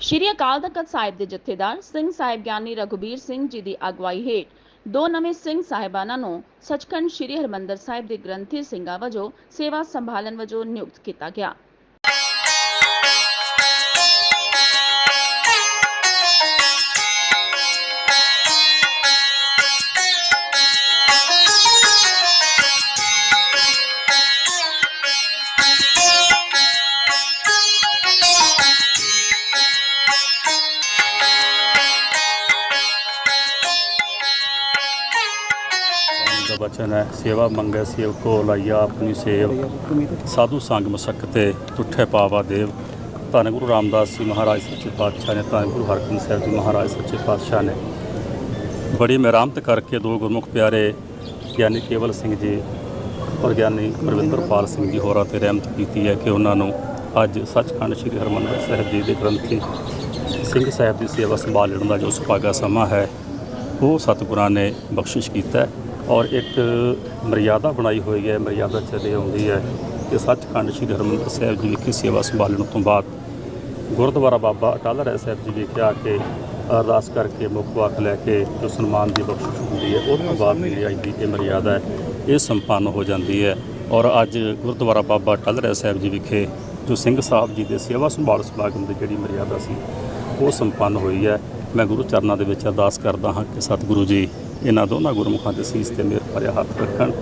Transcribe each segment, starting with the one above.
ਸ਼੍ਰੀ ਅਕਾਲ ਤਖਤ ਸਾਹਿਬ ਦੇ ਜਥੇਦਾਰ ਸਿੰਘ ਸਾਹਿਬ ਗਿਆਨੀ ਰਘੁਬੀਰ ਸਿੰਘ ਜੀ ਦੀ ਅਗਵਾਈ ਹੇਠ ਦੋ ਨਵੇਂ ਸਿੰਘ ਸਾਹਿਬਾਨਾਂ ਨੂੰ ਸੱਚਖੰਡ ਸ਼੍ਰੀ ਹਰਮੰਦਰ ਸਾਹਿਬ ਦੇ ਗ੍ਰੰਥੀ ਸਿੰਘਾਂ ਵਜੋਂ ਸੇਵਾ ਸੰਭਾਲਣ ਵਜੋਂ ਨਿਯੁਕਤ ਕੀਤਾ ਗਿਆ। ਦਾ ਬਚਨ ਹੈ, ਸੇਵਾ ਮੰਗੈ ਸੇਵ ਕੋ ਲਾਈਆ ਆਪਣੀ ਸੇਵ। ਸਾਧੂ ਸੰਗ ਮਸਕਤੇ ਤੁਠੇ ਪਾਵਾ ਦੇਵ। ਧੰਨ ਗੁਰੂ ਰਾਮਦਾਸ ਜੀ ਮਹਾਰਾਜ ਸੱਚੇ ਪਾਤਸ਼ਾਹ ਨੇ, ਧੰਨ ਗੁਰੂ ਹਰਗੋਬਿੰਦ ਸਾਹਿਬ ਜੀ ਮਹਾਰਾਜ ਸੱਚੇ ਪਾਤਸ਼ਾਹ ਨੇ। ਬੜੀ ਮਿਹਰਮਤ ਕਰਕੇ ਦੋ ਗੁਰਮੁਖ ਪਿਆਰੇ ਗਿਆਨੀ ਕੇਵਲ ਸਿੰਘ ਜੀ ਔਰ ਗਿਆਨੀ ਪ੍ਰਵਿੰਦਰਪਾਲ ਸਿੰਘ ਜੀ ਹੋਰਾਂ ਤੇ ਰਹਿਮਤ ਕੀਤੀ ਹੈ ਕਿ ਉਹਨਾਂ ਨੂੰ ਅੱਜ ਸੱਚਖੰਡ ਸ੍ਰੀ ਹਰਿਮੰਦਰ ਸਾਹਿਬ ਜੀ ਦੇ ਗ੍ਰੰਥੀ ਸਿੰਘ ਸਾਹਿਬ ਦੀ ਸੇਵਾ ਸੰਭਾਲਣ ਦਾ ਜੋ ਸੁਭਾਗਾ ਸਮਾਂ ਹੈ, ਉਹ ਸਤਿਗੁਰਾਂ ਨੇ ਬਖਸ਼ਿਸ਼ ਕੀਤਾ ਹੈ। ਔਰ ਇੱਕ ਮਰਿਆਦਾ ਬਣਾਈ ਹੋਈ ਹੈ, ਮਰਿਆਦਾ ਚੱਲੇ ਆਉਂਦੀ ਹੈ ਕਿ ਸੱਚਖੰਡ ਸ੍ਰੀ ਹਰਿਮੰਦਰ ਸਾਹਿਬ ਜੀ ਵਿਖੇ ਸੇਵਾ ਸੰਭਾਲਣ ਤੋਂ ਬਾਅਦ ਗੁਰਦੁਆਰਾ ਬਾਬਾ ਅਟਲ ਰਾਏ ਸਾਹਿਬ ਜੀ ਵਿਖੇ ਆ ਕੇ ਅਰਦਾਸ ਕਰਕੇ ਮੁੱਖ ਵਾਕ ਲੈ ਕੇ ਜੋ ਸਨਮਾਨ ਦੀ ਬਖਸ਼ਿਸ਼ ਹੁੰਦੀ ਹੈ, ਉਸ ਤੋਂ ਬਾਅਦ ਜਿਹੜੀ ਅੱਜ ਦੀ ਇਹ ਮਰਿਆਦਾ ਹੈ, ਇਹ ਸੰਪੰਨ ਹੋ ਜਾਂਦੀ ਹੈ। ਔਰ ਅੱਜ ਗੁਰਦੁਆਰਾ ਬਾਬਾ ਅਟਲ ਰਾਏ ਸਾਹਿਬ ਜੀ ਵਿਖੇ ਜੋ ਸਿੰਘ ਸਾਹਿਬ ਜੀ ਦੇ ਸੇਵਾ ਸੰਭਾਲ ਸਮਾਗਮ ਦੀ ਜਿਹੜੀ ਮਰਿਆਦਾ ਸੀ, ਉਹ ਸੰਪੰਨ ਹੋਈ ਹੈ। ਮੈਂ ਗੁਰੂ ਚਰਨਾਂ ਦੇ ਵਿੱਚ ਅਰਦਾਸ ਕਰਦਾ ਹਾਂ ਕਿ ਸਤਿਗੁਰੂ ਜੀ ਇਹਨਾਂ ਦੋਨਾਂ ਗੁਰਮੁਖਾਂ ਦੇ ਸੀਸ ਤੇ ਮੇਰ ਭਰਿਆ ਹੱਥ ਰੱਖਣ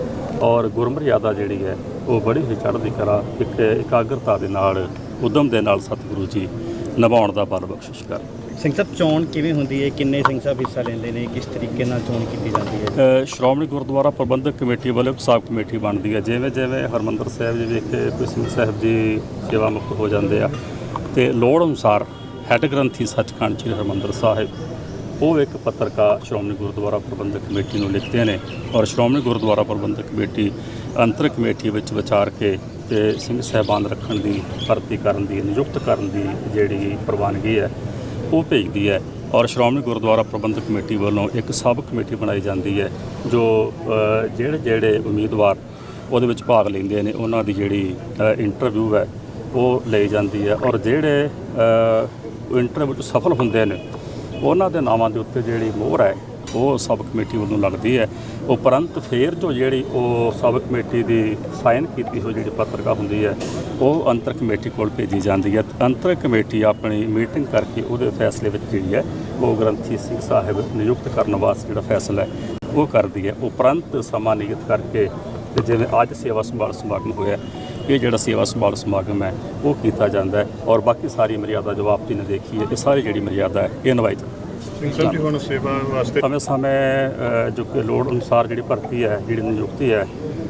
ਔਰ ਗੁਰਮਰਿਆਦਾ ਜਿਹੜੀ ਹੈ ਉਹ ਬੜੀ ਹੀ ਚੜ੍ਹਦੀ ਕਲਾ ਇੱਕ ਇਕਾਗਰਤਾ ਦੇ ਨਾਲ ਉਦਮ ਦੇ ਨਾਲ ਸਤਿਗੁਰੂ ਜੀ ਨਿਭਾਉਣ ਦਾ ਬਲ ਬਖਸ਼ਿਸ਼ ਕਰ ਸਿੰਘ ਸਾਹਿਬ ਚੋਣ ਕਿਵੇਂ ਹੁੰਦੀ ਹੈ? ਕਿੰਨੇ ਸਿੰਘ ਸਾਹਿਬ ਹਿੱਸਾ ਲੈਂਦੇ ਨੇ? ਕਿਸ ਤਰੀਕੇ ਨਾਲ ਚੋਣ ਕੀਤੀ ਜਾਂਦੀ ਹੈ? ਸ਼੍ਰੋਮਣੀ ਗੁਰਦੁਆਰਾ ਪ੍ਰਬੰਧਕ ਕਮੇਟੀ ਵੱਲੋਂ ਇੱਕ ਸਾਬ ਕਮੇਟੀ ਬਣਦੀ ਹੈ ਜਿਵੇਂ ਜਿਵੇਂ ਹਰਮੰਦਰ ਸਾਹਿਬ ਜੀ ਵਿਖੇ ਕੋਈ ਸਿੰਘ ਸਾਹਿਬ ਜੀ ਸੇਵਾ ਮੁਕਤ ਹੋ ਜਾਂਦੇ ਆ ਤੇ ਲੋੜ ਅਨੁਸਾਰ ਹੈੱਡ ਗ੍ਰੰਥੀ ਸੱਚਖੰਡ ਸ੍ਰੀ ਹਰਮੰਦਰ ਸਾਹਿਬ ਉਹ ਇੱਕ ਪੱਤਰਕਾਰ ਸ਼੍ਰੋਮਣੀ ਗੁਰਦੁਆਰਾ ਪ੍ਰਬੰਧਕ ਕਮੇਟੀ ਨੂੰ ਲਿਖਦੇ ਨੇ ਔਰ ਸ਼੍ਰੋਮਣੀ ਗੁਰਦੁਆਰਾ ਪ੍ਰਬੰਧਕ ਕਮੇਟੀ ਅੰਤਰ ਕਮੇਟੀ ਵਿੱਚ ਵਿਚਾਰ ਕੇ ਤੇ ਸਿੰਘ ਸਾਹਿਬਾਨ ਰੱਖਣ ਦੀ, ਭਰਤੀ ਕਰਨ ਦੀ, ਨਿਯੁਕਤ ਕਰਨ ਦੀ ਜਿਹੜੀ ਪ੍ਰਵਾਨਗੀ ਹੈ, ਉਹ ਭੇਜਦੀ ਹੈ ਔਰ ਸ਼੍ਰੋਮਣੀ ਗੁਰਦੁਆਰਾ ਪ੍ਰਬੰਧਕ ਕਮੇਟੀ ਵੱਲੋਂ ਇੱਕ ਸਬ ਕਮੇਟੀ ਬਣਾਈ ਜਾਂਦੀ ਹੈ ਜੋ ਜਿਹੜੇ ਜਿਹੜੇ ਉਮੀਦਵਾਰ ਉਹਦੇ ਵਿੱਚ ਭਾਗ ਲੈਂਦੇ ਨੇ, ਉਹਨਾਂ ਦੀ ਜਿਹੜੀ ਇੰਟਰਵਿਊ ਹੈ, ਉਹ ਲਈ ਜਾਂਦੀ ਹੈ ਔਰ ਜਿਹੜੇ ਇੰਟਰਵਿਊ 'ਚ ਸਫਲ ਹੁੰਦੇ ਨੇ ਉਹਨਾਂ ਦੇ ਨਾਵਾਂ ਦੇ ਉੱਤੇ ਜਿਹੜੀ ਮੋਹਰ ਹੈ, ਉਹ ਸਬ ਕਮੇਟੀ ਵੱਲੋਂ ਲੱਗਦੀ ਹੈ। ਉਪਰੰਤ ਫੇਰ ਜੋ ਜਿਹੜੀ ਉਹ ਸਬ ਕਮੇਟੀ ਦੀ ਸਾਈਨ ਕੀਤੀ ਹੋਈ ਜਿਹੜੀ ਪੱਤਰਕਾ ਹੁੰਦੀ ਹੈ, ਉਹ ਅੰਤਰ ਕਮੇਟੀ ਕੋਲ ਭੇਜੀ ਜਾਂਦੀ ਹੈ। ਅੰਤਰ ਕਮੇਟੀ ਆਪਣੀ ਮੀਟਿੰਗ ਕਰਕੇ ਉਹਦੇ ਫੈਸਲੇ ਵਿੱਚ ਜਿਹੜੀ ਹੈ, ਉਹ ਗ੍ਰੰਥੀ ਸਿੰਘ ਸਾਹਿਬ ਨਿਯੁਕਤ ਕਰਨ ਵਾਸਤੇ ਜਿਹੜਾ ਫੈਸਲਾ ਹੈ, ਉਹ ਕਰਦੀ ਹੈ। ਉਪਰੰਤ ਸਮਾਂ ਨਿਯਤ ਕਰਕੇ ਤੇ ਜਿਵੇਂ ਅੱਜ ਸੇਵਾ ਸੰਭਾਲ ਸਮਾਗਮ ਹੋਇਆ ਇਹ ਜਿਹੜਾ ਸੇਵਾ ਸੰਭਾਲ ਸਮਾਗਮ ਹੈ ਉਹ ਕੀਤਾ ਜਾਂਦਾ ਹੈ ਔਰ ਬਾਕੀ ਸਾਰੀ ਮਰਿਆਦਾ ਜੋ ਆਪ ਜੀ ਨੇ ਦੇਖੀ ਹੈ ਇਹ ਸਾਰੀ ਜਿਹੜੀ ਮਰਿਆਦਾ ਹੈ ਇਹ ਨਿਭਾਈ ਸਿੰਘ ਸਾਹਿਬ ਜੀ ਹੁਣ ਸੇਵਾ ਵਾਸਤੇ ਸਮੇਂ ਸਮੇਂ ਜੋ ਕਿ ਲੋੜ ਅਨੁਸਾਰ ਜਿਹੜੀ ਭਰਤੀ ਹੈ ਜਿਹੜੀ ਨਿਯੁਕਤੀ ਹੈ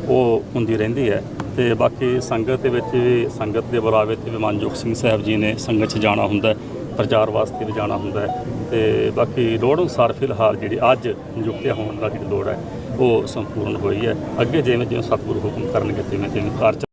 ਉਹ ਹੁੰਦੀ ਰਹਿੰਦੀ ਹੈ ਤੇ ਬਾਕੀ ਸੰਗਤ ਦੇ ਵਿੱਚ ਵੀ ਸੰਗਤ ਦੇ ਬੁਲਾਵੇ ਤੇ ਵੀ ਮਨਜੋਤ ਸਿੰਘ ਸਾਹਿਬ ਜੀ ਨੇ ਸੰਗਤ 'ਚ ਜਾਣਾ ਹੁੰਦਾ ਪ੍ਰਚਾਰ ਵਾਸਤੇ ਵੀ ਜਾਣਾ ਹੁੰਦਾ ਤੇ ਬਾਕੀ ਲੋੜ ਅਨੁਸਾਰ ਫਿਲਹਾਲ ਜਿਹੜੀ ਅੱਜ ਨਿਯੁਕਤੀਆਂ ਹੋਣ ਦਾ ਜਿਹੜੀ ਲੋੜ ਹੈ ਉਹ ਸੰਪੂਰਨ ਹੋਈ ਹੈ। ਅੱਗੇ ਜਿਵੇਂ ਜਿਵੇਂ ਸਤਿਗੁਰੂ ਹੁਕਮ ਕਰਨਗੇ ਤਿਵੇਂ ਤਿਵੇਂ ਕਾਰਜ